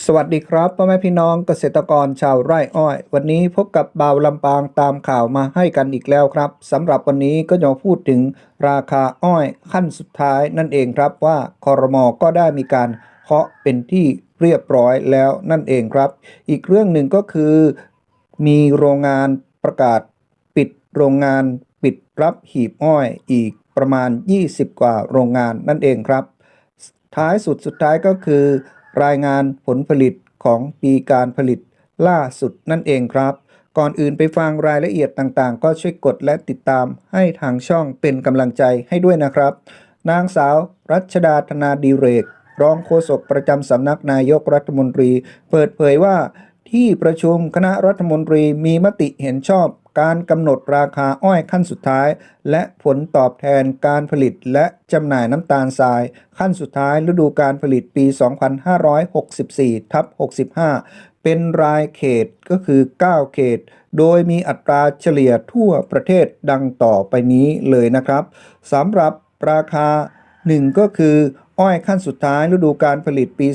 สวัสดีครับพ่อแม่พี่น้องเกษตรกรชาวไร่อ้อย วันนี้พบกับบ่าวลำปางตามข่าวมาให้กันอีกแล้วครับสำหรับวันนี้ก็จะมาพูดถึงราคาอ้อยขั้นสุดท้ายนั่นเองครับว่าคอรมอก็ได้มีการเคาะเป็นที่เรียบร้อยแล้วนั่นเองครับ อีกเรื่องหนึ่งก็คือ มีโรงงานประกาศปิดโรงงานปิดรับหีบอ้อยอีกประมาณ 20 กว่าโรงงานนั่นเองครับ ท้ายสุดสุดท้ายก็คือ รายงานผลผลิตของปีการผลิตล่าสุดนั่นเองครับ ก่อนอื่นไปฟังรายละเอียดต่างๆ ก็ช่วยกดและติดตามให้ทางช่องเป็นกำลังใจให้ด้วยนะครับ นางสาวรัชดาธนาดีเรก รองโฆษกประจำสำนักนายกรัฐมนตรี เปิดเผยว่าที่ประชุมคณะรัฐมนตรีมีมติเห็นชอบ การกำหนดราคาอ้อยขั้นสุดท้าย และผลตอบแทนการผลิตและจำหน่ายน้ำตาลทราย ขั้นสุดท้ายฤดูการผลิตปี 2564ทับ65 เป็นรายเขตก็คือ 9 เขต โดยมีอัตราเฉลี่ยทั่วประเทศดังต่อไปนี้เลยนะครับสำหรับราคา 1 ก็คือ อ้อยขั้นสุดท้ายฤดูการผลิตปี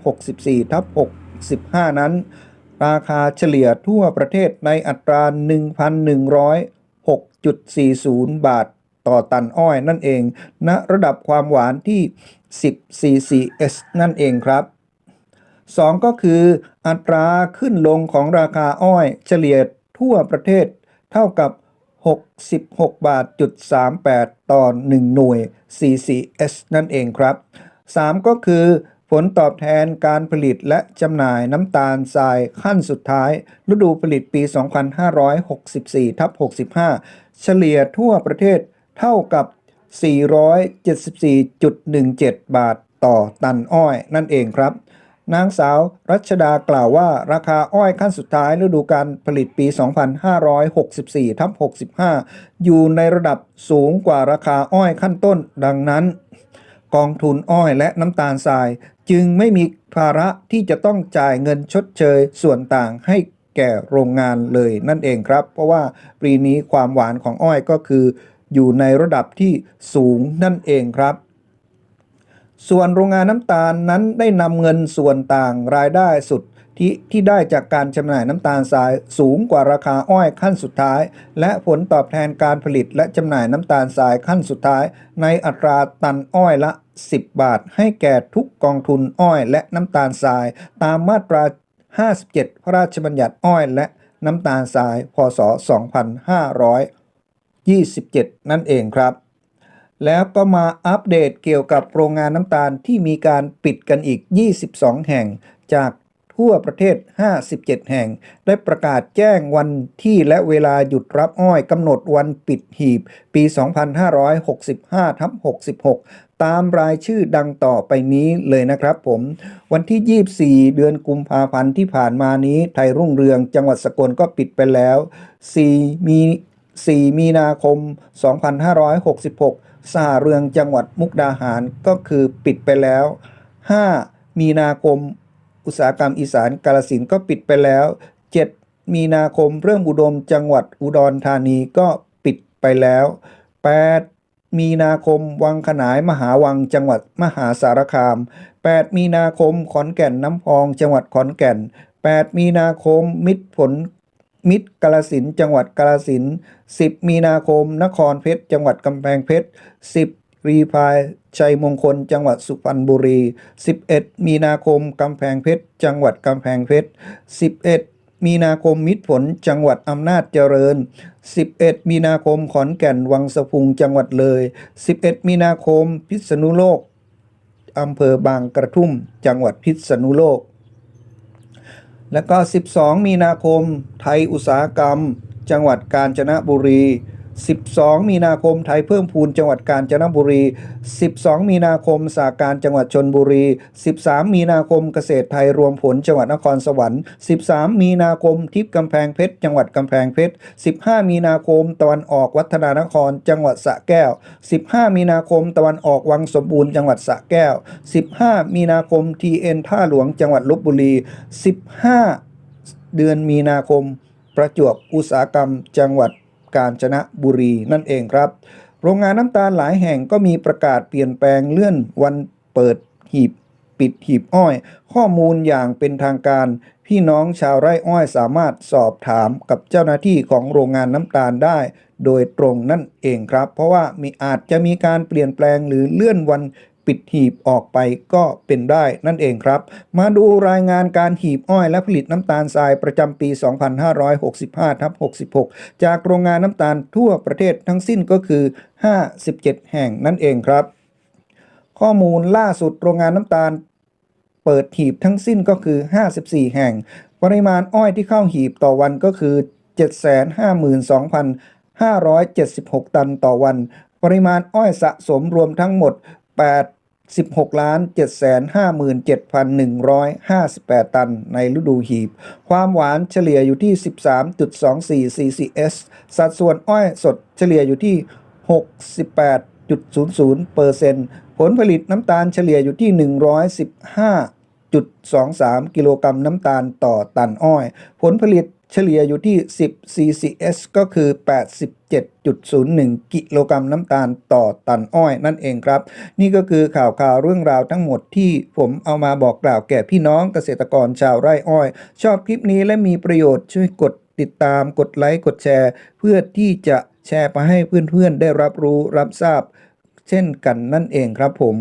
2564ทับ65 นั้น ราคาเฉลี่ยทั่วประเทศในอัตรา 1,106.40 บาทต่อตันอ้อยนั่นเองณระดับความหวานที่ 10 ccs นั่นเองครับ 2 ก็คืออัตราขึ้นลงของราคาอ้อยเฉลี่ยทั่วประเทศเท่ากับ 66 บาทจุด38 ต่อ 1 หน่วย ccs นั่นเองครับ 3 ก็คือ ผลตอบแทนการผลิตและจำหน่ายน้ำตาลทรายขั้นสุดท้าย ฤดูผลิตปี 2564ทับ65 เฉลี่ยทั่วประเทศเท่ากับ 474.17 บาทต่อตันอ้อยนั่นเองครับ นางสาวรัชดากล่าวว่าราคาอ้อยขั้นสุดท้ายฤดูการผลิตปี 2564ทับ65 อยู่ในระดับสูงกว่าราคาอ้อยขั้นต้นดังนั้นกองทุนอ้อยและน้ำตาลทราย จึงไม่มีภาระที่จะต้องจ่ายเงินชดเชยส่วนต่างให้แก่โรงงานเลยนั่นเองครับ เพราะว่าปีนี้ความหวานของอ้อยก็คือ อยู่ในระดับที่สูงนั่นเองครับ ส่วนโรงงานน้ำตาลนั้นได้นำเงินส่วนต่างรายได้สุดที่ที่ได้จากการจำหน่ายน้ำตาลทรายสูงกว่าราคาอ้อยขั้นสุดท้าย และผลตอบแทนการผลิตและจำหน่ายน้ำตาลทรายขั้นสุดท้าย ในอัตราตันอ้อยละ 10 บาท ให้แก่ทุกกองทุนอ้อยและน้ำตาลทราย ตามมาตรา 57 พระราชบัญญัติอ้อยและน้ำตาลทราย พศ 2527 นั่นเองครับ แล้วก็มาอัปเดตเกี่ยวกับโรงงานน้ำตาลที่มีการปิดกันอีก 22 แห่งจาก ทั่วประเทศ 57 แห่ง ได้ประกาศแจ้งวันที่และเวลาหยุดรับอ้อยกำหนดวันปิดหีบ ปี 2565ทับ66 ตามรายชื่อดังต่อไปนี้เลยนะครับผม วันที่ 24 เดือนกุมภาพันธ์ที่ผ่านมานี้ ไทยรุ่งเรืองจังหวัดสกลก็ปิดไปแล้ว 4 มี 4 มีนาคม 2566 สหเรืองจังหวัดมุกดาหารก็คือปิดไปแล้ว 5 มีนาคม อุตสาหกรรมอีสานกาลสินก็ปิดไปแล้ว 7 มีนาคมเริ่มอุดมจังหวัดอุดรธานีก็ปิดไปแล้ว 8 มีนาคมวังขนายมหาวังจังหวัดมหาสารคาม 8 มีนาคมขอนแก่นน้ำพองจังหวัดขอนแก่น 8 มีนาคมมิตรผลมิตรกาลสินจังหวัดกาลสิน10 มีนาคม นครเพชร จังหวัดกำแพงเพชร 10 รีพาย ชัยมงคล จังหวัดสุพรรณบุรี 11 มีนาคม กำแพงเพชร จังหวัดกำแพงเพชร 11 มีนาคมมิตรผล จังหวัดอำนาจเจริญ 11 มีนาคมขอนแก่น วังสะพุง จังหวัดเลย 11 มีนาคม พิษณุโลก อำเภอบางกระทุ่ม จังหวัดพิษณุโลก แล้วก็ 12 มีนาคม ไทยอุตสาหกรรม จังหวัดกาญจนบุรี 12 มีนาคมไทยเพิ่มพูนจังหวัดกาญจนบุรี 12 มีนาคมสาการจังหวัดชนบุรี 13 มีนาคมเกษตรไทยรวมผลจังหวัดนครสวรรค์ 13 มีนาคมทิพย์กำแพงเพชรจังหวัดกำแพงเพชร 15 มีนาคมตะวันออกวัฒนานครจังหวัดสระแก้ว 15 มีนาคมตะวันออกวังสมบูรณ์จังหวัดสระแก้ว 15 มีนาคม TN ท่าหลวงจังหวัดลบบุรี 15 เดือนมีนาคม ประจวบอุตสาหกรรมจังหวัด กาญจนบุรีนั่นเองครับ โรงงานน้ำตาลหลายแห่งก็มีประกาศเปลี่ยนแปลงเลื่อนวันเปิดหีบปิดหีบอ้อย ข้อมูลอย่างเป็นทางการพี่น้องชาวไร่อ้อยสามารถสอบถามกับเจ้าหน้าที่ของโรงงานน้ำตาลได้ โดยตรงนั่นเองครับ เพราะว่ามีอาจจะมีการเปลี่ยนแปลงหรือเลื่อนวัน ปิดหีบออกไปก็เป็นได้นั่นเองครับ มาดูรายงานการหีบอ้อยและผลิตน้ำตาลทรายประจำปี 2565ทับ66 จากโรงงานน้ำตาลทั่วประเทศทั้งสิ้นก็คือ 57 แห่งนั่นเองครับ ข้อมูลล่าสุดโรงงานน้ำตาลเปิดหีบทั้งสิ้นก็คือ 54 แห่ง ปริมาณอ้อยที่เข้าหีบต่อวันก็คือ 752,576 ตันต่อวัน ปริมาณอ้อยสะสมรวมทั้งหมด 86ล้าน757,158 ตันในฤดูหีบ ความหวานเฉลี่ยอยู่ที่ 13.24 CCS สัดส่วนอ้อยสดเฉลี่ยอยู่ที่ 68.00เปอร์เซ็นต์ผลผลิตน้ำตาลเฉลี่ยอยู่ที่ 115.23 กิโลกรัมน้ำตาลต่อตันอ้อย ผลผลิต เฉลี่ยอยู่ที่ 10 CCS ก็คือ 87.01 กิโลกรัมน้ำตาลต่อตันอ้อยนั่นเองครับ นี่ก็คือข่าวข่าวเรื่องราวทั้งหมดที่ผมเอามาบอกกล่าวแก่พี่น้องเกษตรกรชาวไร่อ้อย ชอบคลิปนี้และมีประโยชน์ช่วยกดติดตามกดไลค์กดแชร์ เพื่อที่จะแชร์ไปให้เพื่อนๆได้รับรู้รับทราบ เช่นกันนั่นเองครับผม